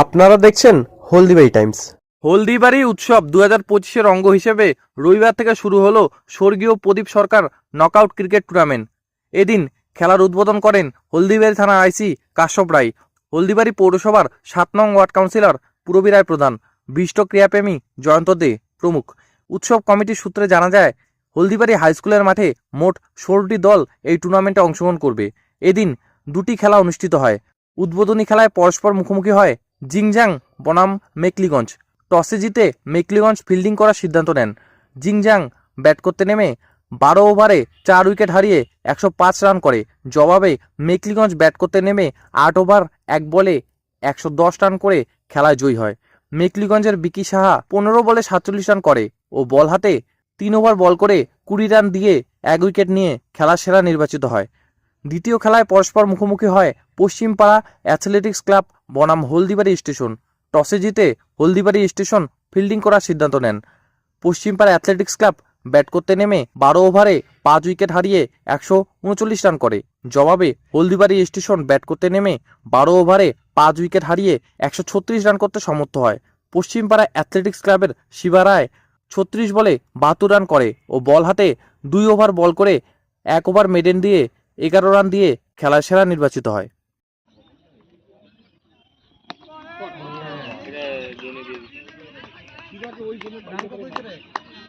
আপনারা দেখছেন হলদিবাড়ি টাইমস। হলদিবাড়ি উৎসব দু হাজার পঁচিশের অঙ্গ হিসেবে রবিবার থেকে শুরু হলো স্বর্গীয় Pradip Sarkar knockout cricket tournament এদিন খেলার উদ্বোধন করেন হলদিবাড়ি থানা আইসি কাশ্যপ রায়। হলদিবাড়ি পৌরসভার সাত নং ওয়ার্ড কাউন্সিলর পূরবী রায় প্রধান। বিষ্ট ক্রীড়াপ্রেমী জয়ন্ত দে প্রমুখ। উৎসব কমিটির সূত্রে জানা যায়, হলদিবাড়ি হাই স্কুলের মাঠে মোট ষোলোটি দল এই টুর্নামেন্টে অংশগ্রহণ করবে। এদিন দুটি খেলা অনুষ্ঠিত হয়। উদ্বোধনী খেলায় পরস্পর মুখোমুখি হয় জিংজাং, বনাম, মেকলিগঞ্জ। টসে জিতে মেকলিগঞ্জ ফিল্ডিং করার সিদ্ধান্ত নেন। জিংজাং ব্যাট করতে নেমে বারো ওভারে চার উইকেট হারিয়ে একশো পাঁচ রান করে। জবাবে মেকলিগঞ্জ ব্যাট করতে নেমে আট ওভার, এক বলে একশো দশ রান করে খেলায় জয়ী হয়। মেকলিগঞ্জের বিকি সাহা পনেরো বলে সাতচল্লিশ রান করে ও বল হাতে তিন ওভার বল করে কুড়ি রান দিয়ে এক উইকেট নিয়ে খেলার সেরা নির্বাচিত হয়। দ্বিতীয় খেলায় পরস্পর মুখোমুখি হয় পশ্চিমপাড়া অ্যাথলেটিক্স ক্লাব বনাম হলদিবাড়ি স্টেশন। টসে জিতে হলদিবাড়ি স্টেশন ফিল্ডিং করার সিদ্ধান্ত নেন। পশ্চিমপাড়া অ্যাথলেটিক্স ক্লাব ব্যাট করতে নেমে বারো ওভারে পাঁচ উইকেট হারিয়ে একশো উনচল্লিশ রান করে। জবাবে হলদিবাড়ি স্টেশন ব্যাট করতে নেমে বারো ওভারে পাঁচ উইকেট হারিয়ে একশো ছত্রিশ রান করতে সমর্থ হয়। পশ্চিমপাড়া অ্যাথলেটিক্স ক্লাবের শিবা রায় ছত্রিশ বলে বাহাত্তর রান করে ও বল হাতে দুই ওভার বল করে এক ওভার মেডেন দিয়ে এগারো রান দিয়ে খেলার সেরা নির্বাচিত হয়।